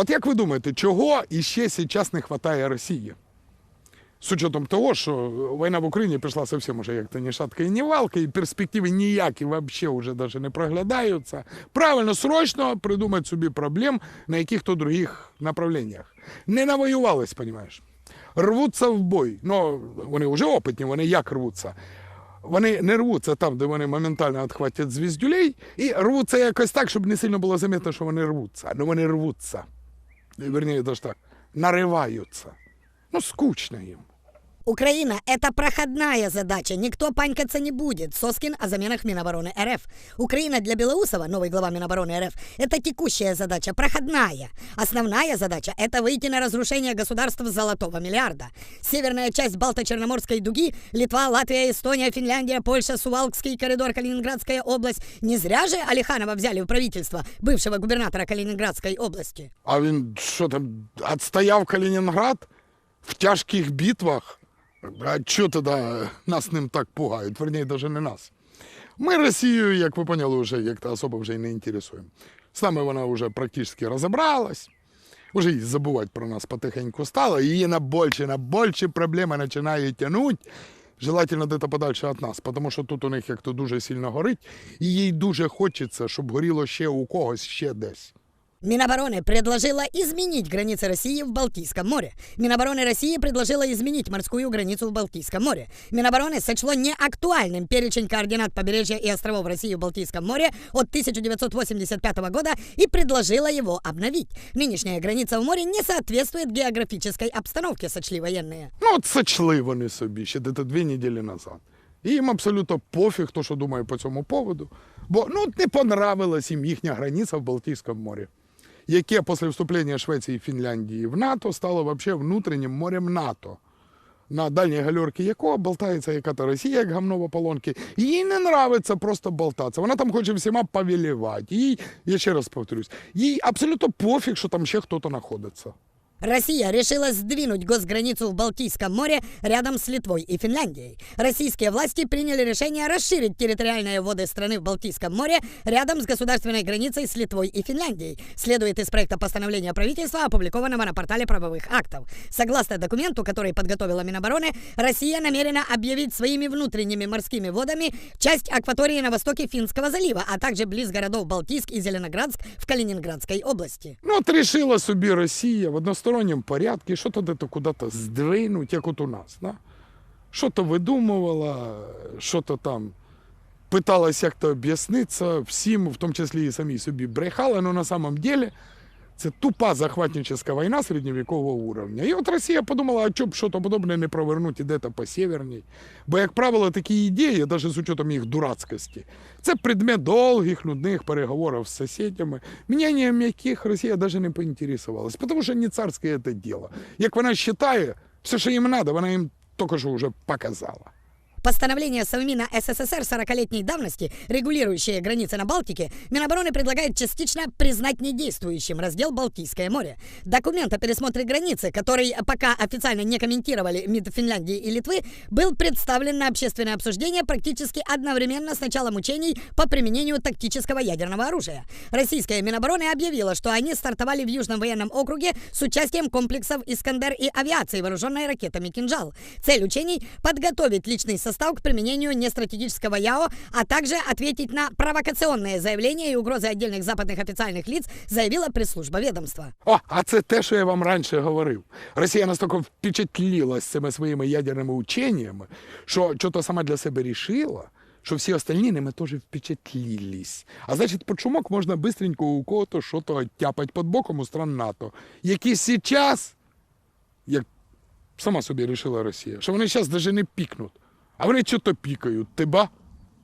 От як ви думаєте, чого іще зараз не вистачає Росії? З учетом того, що війна в Україні пішла зовсім уже як-то ні шатка і ні валка, і перспективи ніякі взагалі вже навіть не проглядаються. Правильно, срочно придумати собі проблем на яких-то других направленнях. Не навоювались, розумієш? Рвуться в бой. Ну, вони вже опитні, вони як рвуться? Вони не рвуться там, де вони моментально відхватять звіздюлей, і рвуться якось так, щоб не сильно було замітно, що вони рвуться. Ну вони рвуться. Верніше, даже так, нариваються. Ну, скучно їм. Украина – это проходная задача, никто панькаться не будет. Соскин о заменах Минобороны РФ. Украина для Белоусова, новый глава Минобороны РФ, это текущая задача, проходная. Основная задача – это выйти на разрушение государств золотого миллиарда. Северная часть Балто-Черноморской дуги, Литва, Латвия, Эстония, Финляндия, Польша, Сувалкский коридор, Калининградская область. Не зря же Алиханова взяли в правительство, бывшего губернатора Калининградской области. А він що там, відстояв Калінінград в тяжких битвах? А що тоді нас ним так пугають? Верніше, навіть не нас. Ми Росію, як ви поняли, вже як-то особо вже й не інтересуємо. З нами вона вже практично розібралась. Уже і забувати про нас потихеньку стало. Її на більші, на більші проблеми починає тягнути. Желательно де-то подальше від нас, тому що тут у них як то дуже сильно горить, і їй дуже хочеться, щоб горіло ще у когось ще десь. Минобороны предложила изменить границы России в Балтийском море. Минобороны России предложила изменить морскую границу в Балтийском море. Минобороны сочло неактуальным перечень координат побережья и островов России в Балтийском море от 1985 года и предложила его обновить. Нынешняя граница в море не соответствует географической обстановке, сочли военные. Ну, от сочли вони собі ще десь дві неділі назад. І їм абсолютно пофіг, хто що думає по цьому поводу. Бо ну, от не понравилась їм їхня границя в Балтійському морі, Яке після вступлення Швеції і Фінляндії в НАТО стало взагалі внутрішнім морем НАТО. На дальній гальорці якого болтається яка-то Росія, як гамно в ополонки. Їй не нравиться просто болтатися. Вона там хоче всіма повелівати. Їй, я ще раз повторюсь, їй абсолютно пофіг, що там ще хтось знаходиться. Россия решила сдвинуть госграницу в Балтийском море рядом с Литвой и Финляндией. Российские власти приняли решение расширить территориальные воды страны в Балтийском море рядом с государственной границей с Литвой и Финляндией. Следует из проекта постановления правительства, опубликованного на портале правовых актов. Согласно документу, который подготовила Минобороны, Россия намерена объявить своими внутренними морскими водами часть акватории на востоке Финского залива, а также близ городов Балтийск и Зеленоградск в Калининградской области. Ну, от рішила собі Росія в односторонньому порядку, що то де-то куди-то здвинуть, як от у нас. Да? Що то видумувала, що то там питалась як-то об'яснитися всім, в тому числі і самій собі брехала, але на самом деле це тупа захватническа війна середньовікового уровня. І от Росія подумала, а що б щось подобне не провернути де-то по северній. Бо, як правило, такі ідеї, навіть з учетом їх дурацькості, це предмет довгих, нудних переговорів з сусідями, мненням яких Росія навіть не поінтересувалась, тому що не царське це діло. Як вона вважає, все, що їм треба, вона їм тільки що вже показала. Постановление Совмина СССР 40-летней давности, регулирующее границы на Балтике, Минобороны предлагает частично признать недействующим раздел Балтийское море. Документ о пересмотре границы, который пока официально не комментировали МИД Финляндии и Литвы, был представлен на общественное обсуждение практически одновременно с началом учений по применению тактического ядерного оружия. Российская Минобороны объявила, что они стартовали в Южном военном округе с участием комплексов «Искандер» и авиации, вооруженной ракетами «Кинжал». Цель учений – подготовить личный состав к применению нестратегического ЯО, а также ответить на провокационные заявления и угрозы отдельных западных официальных лиц, заявила пресс-служба ведомства. О, а це те, що я вам раніше говорив. Росія настільки впечатлілась цими своїми ядерними ученнями, що що-то сама для себе рішила, що всі остальні ними теж впечатлілись. А значить, по чумок можна бистренько у кого-то що-то оттяпать під боком у стран НАТО, які зараз, як сама собі рішила Росія, що вони зараз навіть не пікнуть, а вони що-то пікають, ти ба?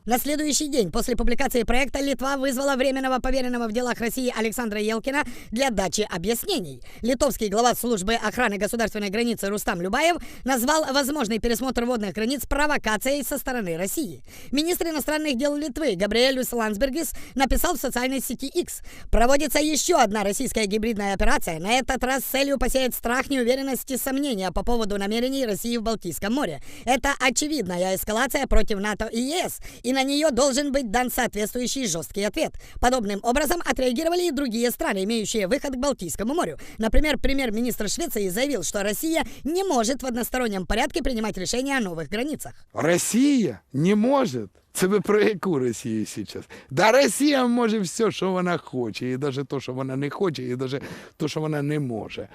На следующий день после публикации проекта Литва вызвала временного поверенного в делах России Александра Елкина для дачи объяснений. Литовский глава службы охраны государственной границы Рустам Любаев назвал возможный пересмотр водных границ провокацией со стороны России. Министр иностранных дел Литвы Габриэлюс Ландсбергис написал в социальной сети X. Проводится еще одна российская гибридная операция, на этот раз с целью посеять страх, неуверенность и сомнения по поводу намерений России в Балтийском море. Это очевидная эскалация против НАТО и ЕС. И на нее должен быть дан соответствующий жесткий ответ. Подобным образом отреагировали и другие страны, имеющие выход к Балтийскому морю. Например, премьер-министр Швеции заявил, что Россия не может в одностороннем порядке принимать решения о новых границах. Росія не може. Це ви про яку Росію зараз? Да Росія може все, що вона хоче, і навіть те, що вона не хоче, і навіть те, що вона не може.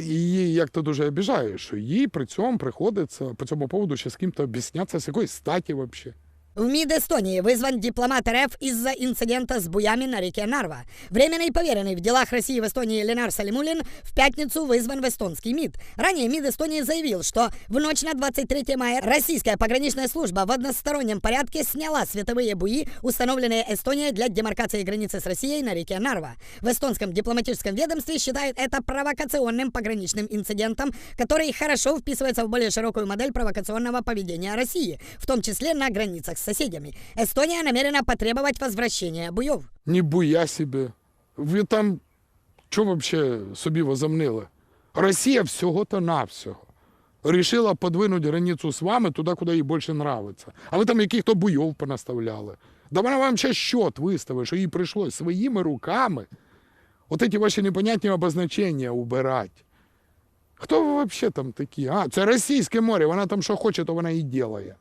Її як то дуже обіжає, що їй при цьому приходиться по цьому поводу ще з ким-то об'яснятися, з якої статі взагалі. В МИД Эстонии вызван дипломат РФ из-за инцидента с буями на реке Нарва. Временный поверенный в делах России в Эстонии Ленар Салимулин в пятницу вызван в эстонский МИД. Ранее МИД Эстонии заявил, что в ночь на 23 мая российская пограничная служба в одностороннем порядке сняла световые буи, установленные Эстонией для демаркации границы с Россией на реке Нарва. В эстонском дипломатическом ведомстве считают это провокационным пограничным инцидентом, который хорошо вписывается в более широкую модель провокационного поведения России, в том числе на границах с соседями. Эстония намерена потребовать возвращения буев. Ні буя себе. Ви там що взагалі собі возомнили? Росія всього-то навсього. Рішила подвинути границю з вами туди, куди їй більше нравиться. А ви там яких-то буйов понаставляли. Да вона вам ще счет виставить, що їй прийшлось своїми руками от ці ваші непонятні обозначення убирати. Хто ви взагалі там такі? А, це Російське море, вона там що хоче, то вона і ділає.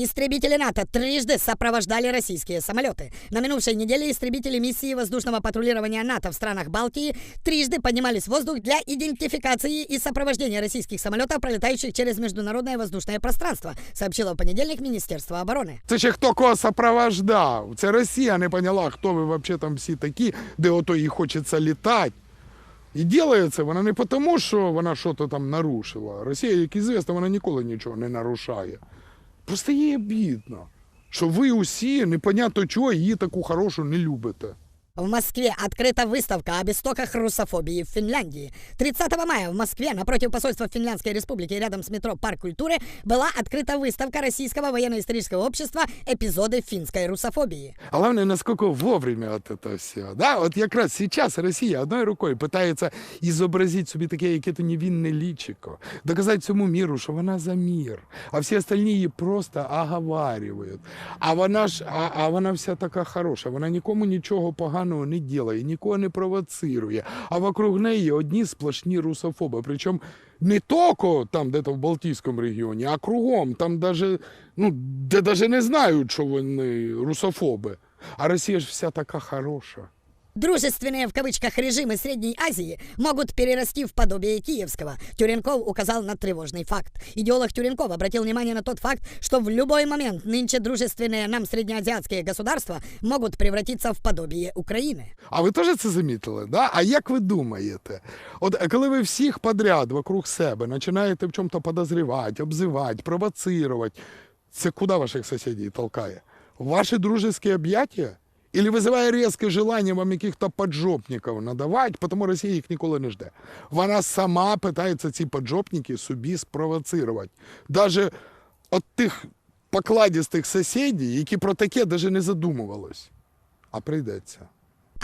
Истребители НАТО трижды сопровождали российские самолеты. На минувшей неделе истребители миссии воздушного патрулирования НАТО в странах Балтии трижды поднимались в воздух для идентификации и сопровождения российских самолетов, пролетающих через международное воздушное пространство, сообщило в понедельник Министерство обороны. Це ще хто кого сопровождав. Це Росія не поняла, хто ви взагалі там всі такі, де ото їй хочеться літати. І ділається вона не тому, що вона щось там нарушила. Росія, як ізвісно, вона ніколи нічого не нарушає. Просто їй обідно, що ви усі непонятно чого її таку хорошу не любите. В Москве открыта выставка об истоках русофобии в Финляндии. 30 мая в Москве напротив посольства Финляндской республики рядом с метро Парк культуры была открыта выставка Российского военно-исторического общества «Эпизоды финской русофобии». А Головне, наскільки вовремя от це все. Да? От якраз зараз Росія одною рукою питається ізобразити собі таке яке-то невинне лічико, доказати цьому міру, що вона за мір, а всі остальні її просто оговарюють. А вона ж, а, а вона вся така хороша, вона нікому нічого поганого не ділає, нікого не провоцирує. А вокруг неї одні сплошні русофоби. Причому не тільки там, де в Балтійському регіоні, а кругом, там даже, ну, де навіть не знають, що вони русофоби. А Росія ж вся така хороша. Дружественные в кавычках режимы Средней Азии могут перерасти в подобие киевского. Тюренков указал на тревожный факт. Идеолог Тюренков обратил внимание на тот факт, что в любой момент нынче дружественные нам среднеазиатские государства могут превратиться в подобие України. А ви теж це замітили? Да? А як ви думаєте? От е, коли ви всіх подряд вокруг себе починаєте в чому-то подозрівати, обзивати, провоцирувати, це куди ваших сусідів толкає? В Ваші дружеські об'яття? Или вызывая резкое желание вам каких-то поджопников надавать, потому Россия их никогда не ждет. Вона сама пытается эти поджопники собі спровоцировать. Даже от тих покладистих сусідів, які про таке даже не задумувались. А прийдеться.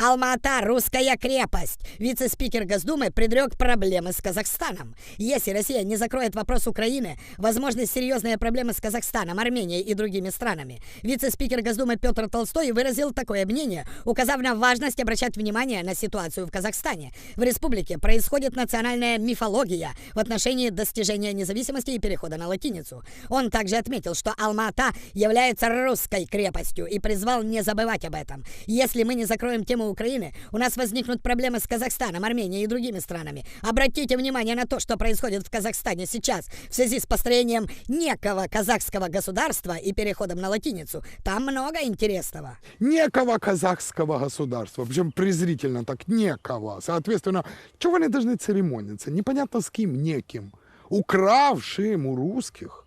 Алма-Ата – русская крепость. Вице-спикер Госдумы предрек проблемы с Казахстаном. Если Россия не закроет вопрос Украины, возможны серьезные проблемы с Казахстаном, Арменией и другими странами. Вице-спикер Госдумы Петр Толстой выразил такое мнение, указав на важность обращать внимание на ситуацию в Казахстане. В республике происходит национальная мифология в отношении достижения независимости и перехода на латиницу. Он также отметил, что Алма-Ата является русской крепостью и призвал не забывать об этом. Если мы не закроем тему Украины, у нас возникнут проблемы с Казахстаном, Арменией и другими странами. Обратите внимание на то, что происходит в Казахстане сейчас в связи с построением некого казахского государства и переходом на латиницу. Там много интересного. некого казахского государства, причем презрительно так, некого. Соответственно, чего они должны церемониться? Непонятно с кем, неким. Укравшим у русских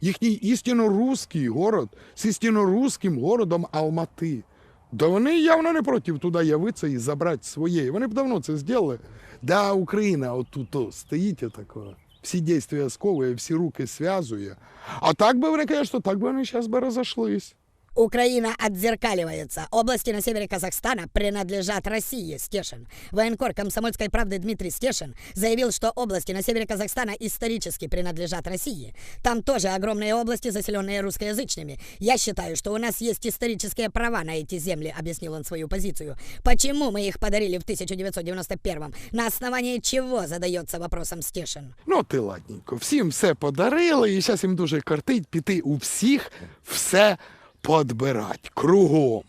їхній істинно русський город з істинно русським городом Алмати. Да вони явно не проти туди явитися і забрати своє. Вони б давно це зробили. Да, Україна отут стоїть отако. Всі дійства сковує, всі руки зв'язує. А так би вони, звісно, так би вони зараз би розійшлись. Украина отзеркаливается. Области на севере Казахстана принадлежат России, Стешин. Военкор комсомольской правды Дмитрий Стешин заявил, что области на севере Казахстана исторически принадлежат России. Там тоже огромные области, заселенные русскоязычными. Я считаю, что у нас есть исторические права на эти земли, объяснил он свою позицию. Почему мы их подарили в 1991 На основании чего задается вопросом Стешин? Ну, ти ладненько, всім все подарили, і зараз їм дуже кортить піти у всіх все подбирати кругом.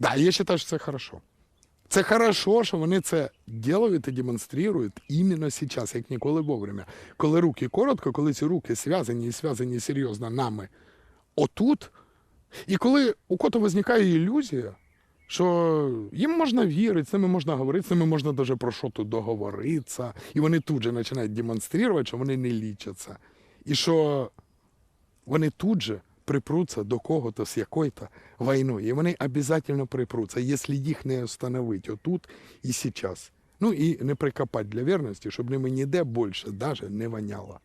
Да, я вважаю, що це хорошо. Це хорошо, що вони це ділають і демонструють іменно зараз, як ніколи вовремя. Коли руки коротко, коли ці руки зв'язані і зв'язані серйозно нами отут, і коли у кого виникає ілюзія, що їм можна вірити, з ними можна говорити, з ними можна даже про що тут договоритися, і вони тут же починають демонструвати, що вони не лічаться. І що вони тут же Припруться до кого-то з какой-то войной. И они обязательно припрутся, если их не остановить отут і зараз. Ну і не прикопать для вірності, щоб ними ніде більше даже не воняло.